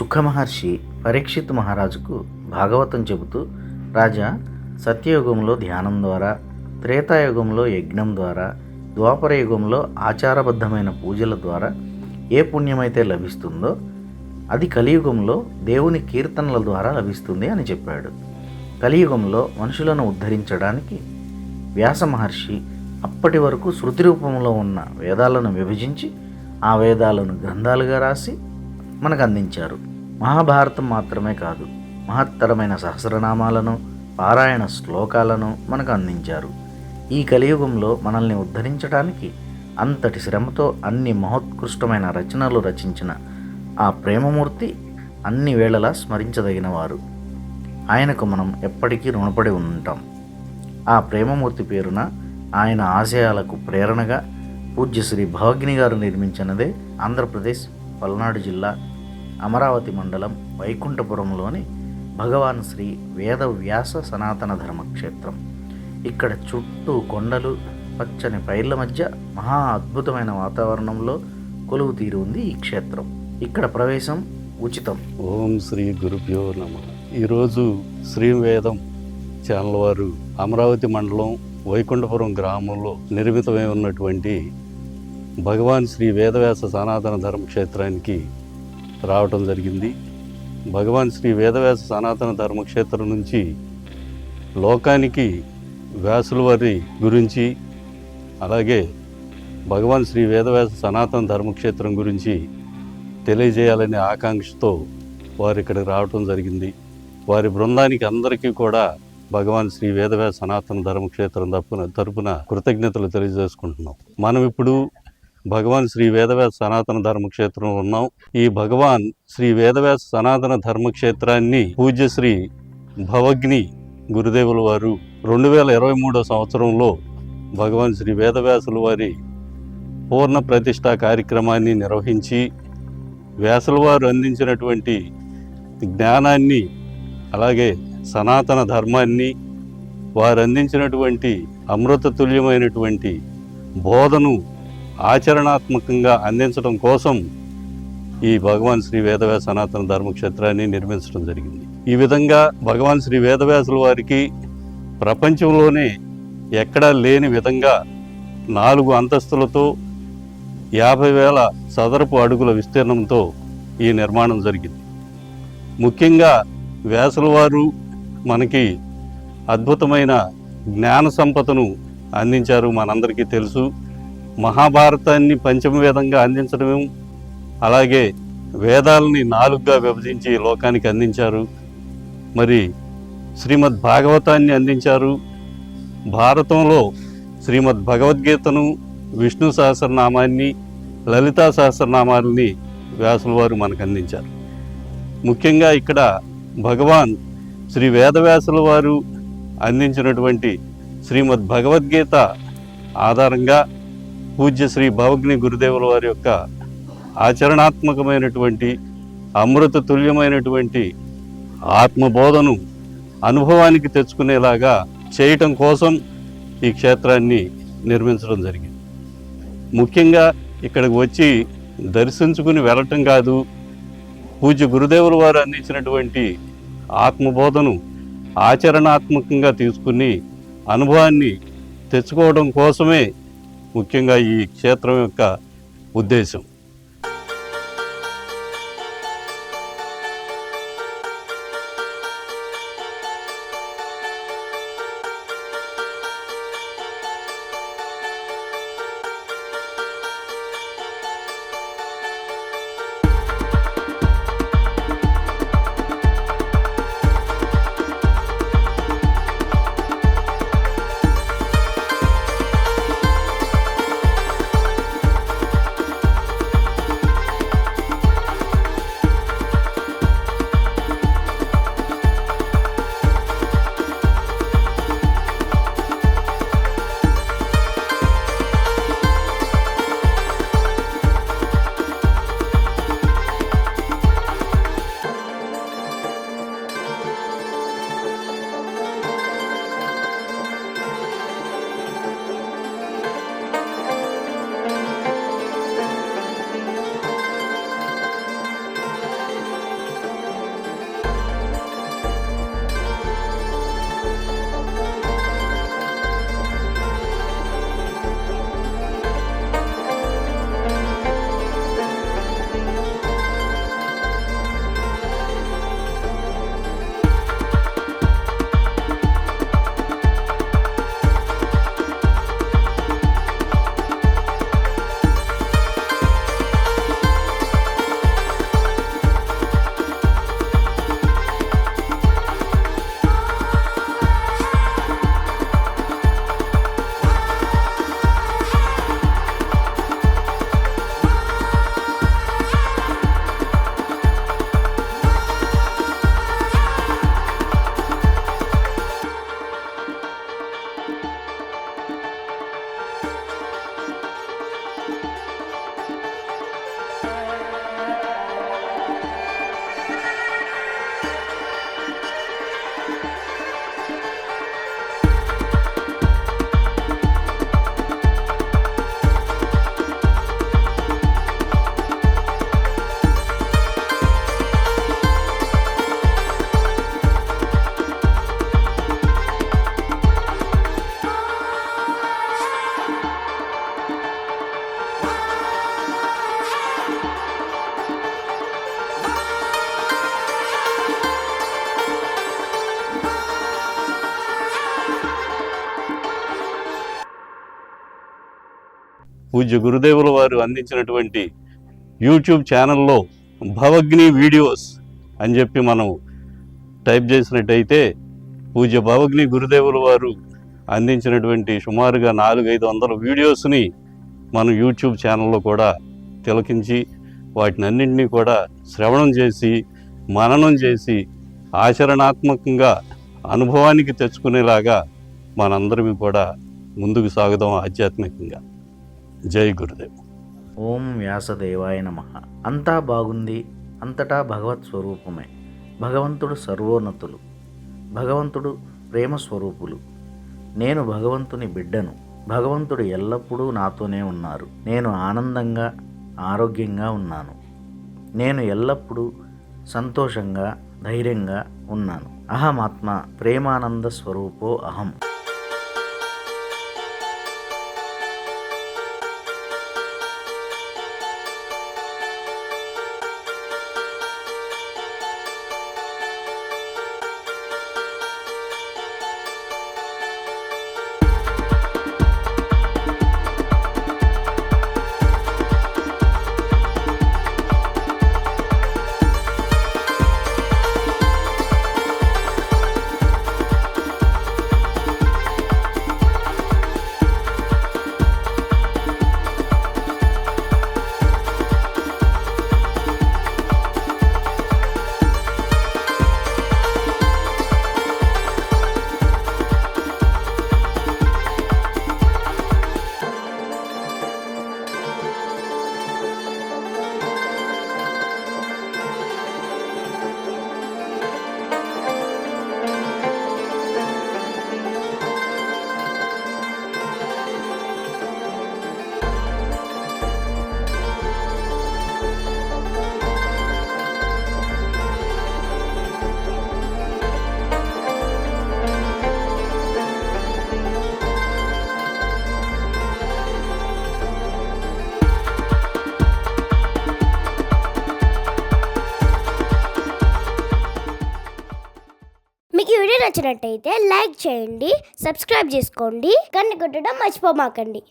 సుఖమహర్షి పరీక్షిత్ మహారాజుకు భాగవతం చెబుతూ రాజా సత్యయుగంలో ధ్యానం ద్వారా త్రేతాయుగంలో యజ్ఞం ద్వారా ద్వాపర యుగంలో ఆచారబద్ధమైన పూజల ద్వారా ఏ పుణ్యమైతే లభిస్తుందో అది కలియుగంలో దేవుని కీర్తనల ద్వారా లభిస్తుంది అని చెప్పాడు. కలియుగంలో మనుషులను ఉద్ధరించడానికి వ్యాస మహర్షి అప్పటి వరకు శృతి రూపంలో ఉన్న వేదాలను విభజించి ఆ వేదాలను గ్రంథాలుగా రాసి మనకు అందించారు మహాభారతం మాత్రమే కాదు మహత్తరమైన సహస్రనామాలను పారాయణ శ్లోకాలను మనకు అందించారు ఈ కలియుగంలో మనల్ని ఉద్ధరించడానికి అంతటి శ్రమతో అన్ని మహోత్కృష్టమైన రచనలు రచించిన ఆ ప్రేమమూర్తి అన్ని వేళలా స్మరించదగినవారు. ఆయనకు మనం ఎప్పటికీ రుణపడి ఉంటాం ఆ ప్రేమమూర్తి పేరున ఆయన ఆశయాలకు ప్రేరణగా పూజ్య శ్రీ భవగ్ని గారు నిర్మించినదే ఆంధ్రప్రదేశ్ పల్నాడు జిల్లా అమరావతి మండలం వైకుంఠపురంలోని భగవాన్ శ్రీ వేద వ్యాస సనాతన ధర్మక్షేత్రం. ఇక్కడ చుట్టూ కొండలు పచ్చని పైర్ల మధ్య మహా అద్భుతమైన వాతావరణంలో కొలువు తీరు ఉంది ఈ క్షేత్రం. ఇక్కడ ప్రవేశం ఉచితం. ఓం శ్రీ గురుభ్యో నమ. ఈరోజు శ్రీవేదం ఛానల్ వారు అమరావతి మండలం వైకుంఠపురం గ్రామంలో నిర్మితమై ఉన్నటువంటి భగవాన్ శ్రీ వేదవ్యాస సనాతన ధర్మక్షేత్రానికి రావటం జరిగింది. భగవాన్ శ్రీ వేదవ్యాస సనాతన ధర్మక్షేత్రం నుంచి లోకానికి వ్యాసుల వారి గురించి అలాగే భగవాన్ శ్రీ వేదవ్యాస సనాతన ధర్మక్షేత్రం గురించి తెలియజేయాలనే ఆకాంక్షతో వారు ఇక్కడికి రావటం జరిగింది. వారి బృందానికి అందరికీ కూడా భగవాన్ శ్రీ వేదవ్యాస సనాతన ధర్మక్షేత్రం తప్పున తరపున కృతజ్ఞతలు తెలియజేసుకుంటున్నాం. మనం ఇప్పుడు భగవాన్ శ్రీ వేదవ్యాస సనాతన ధర్మక్షేత్రంలో ఉన్నాం. ఈ భగవాన్ శ్రీ వేదవ్యాస సనాతన ధర్మక్షేత్రాన్ని పూజ్యశ్రీ భవగ్ని గురుదేవుల వారు రెండు వేల ఇరవై మూడో సంవత్సరంలో భగవాన్ శ్రీ వేదవ్యాసుల వారి పూర్ణ ప్రతిష్ట కార్యక్రమాన్ని నిర్వహించి వ్యాసుల వారు అందించినటువంటి జ్ఞానాన్ని అలాగే సనాతన ధర్మాన్ని వారు అందించినటువంటి అమృతతుల్యమైనటువంటి బోధను ఆచరణాత్మకంగా అందించడం కోసం ఈ భగవాన్ శ్రీ వేదవ్యాస సనాతన ధర్మక్షేత్రాన్ని నిర్మించడం జరిగింది. ఈ విధంగా భగవాన్ శ్రీ వేదవ్యాసుల వారికి ప్రపంచంలోనే ఎక్కడా లేని విధంగా నాలుగు అంతస్తులతో యాభై వేల చదరపు అడుగుల విస్తీర్ణంతో ఈ నిర్మాణం జరిగింది. ముఖ్యంగా వ్యాసుల వారు మనకి అద్భుతమైన జ్ఞాన సంపదను అందించారు మనందరికీ తెలుసు. మహాభారతాన్ని పంచమ వేదంగా అందించడం అలాగే వేదాలని నాలుగుగా విభజించి లోకానికి అందించారు. మరి శ్రీమద్ భాగవతాన్ని అందించారు. భారతంలో శ్రీమద్ భగవద్గీతను విష్ణు సహస్రనామాన్ని లలితా సహస్రనామాలని వ్యాసుల వారు మనకు అందించారు ముఖ్యంగా ఇక్కడ భగవాన్ శ్రీ వేదవ్యాసుల వారు అందించినటువంటి శ్రీమద్ భగవద్గీత ఆధారంగా పూజ్య శ్రీ భవగ్ని గురుదేవుల వారి యొక్క ఆచరణాత్మకమైనటువంటి అమృత తుల్యమైనటువంటి ఆత్మబోధను అనుభవానికి తెచ్చుకునేలాగా చేయటం కోసం ఈ క్షేత్రాన్ని నిర్మించడం జరిగింది. ముఖ్యంగా ఇక్కడికి వచ్చి దర్శించుకుని వెళ్ళటం కాదు పూజ్య గురుదేవుల వారు అందించినటువంటి ఆత్మబోధను ఆచరణాత్మకంగా తీసుకుని అనుభవాన్ని తెచ్చుకోవడం కోసమే ముఖ్యంగా ఈ క్షేత్రం యొక్క ఉద్దేశం. పూజ్య గురుదేవుల వారు అందించినటువంటి యూట్యూబ్ ఛానల్లో భవగ్ని వీడియోస్ అని చెప్పి మనం టైప్ చేసినట్టయితే పూజ్య భవగ్ని గురుదేవుల వారు అందించినటువంటి సుమారుగా నాలుగైదు వందల వీడియోస్ని మనం యూట్యూబ్ ఛానల్లో కూడా తిలకించి వాటిని అన్నింటినీ కూడా శ్రవణం చేసి మననం చేసి ఆచరణాత్మకంగా అనుభవానికి తెచ్చుకునేలాగా మనందరం కూడా ముందుకు సాగుదాం ఆధ్యాత్మికంగా. జై గురుదేవ్. ఓం వ్యాసదేవాయ నమ. అంతా బాగుంది అంతటా భగవత్ స్వరూపమే. భగవంతుడు సర్వోన్నతులు భగవంతుడు ప్రేమ స్వరూపులు. నేను భగవంతుని బిడ్డను భగవంతుడు ఎల్లప్పుడూ నాతోనే ఉన్నారు. నేను ఆనందంగా ఆరోగ్యంగా ఉన్నాను. నేను ఎల్లప్పుడూ సంతోషంగా ధైర్యంగా ఉన్నాను. అహమాత్మ ప్రేమానంద స్వరూపో అహం. నచ్చినట్టయితే లైక్ చేయండి సబ్స్క్రైబ్ చేసుకోండి కన్ను కొట్టడం మర్చిపోమాకండి.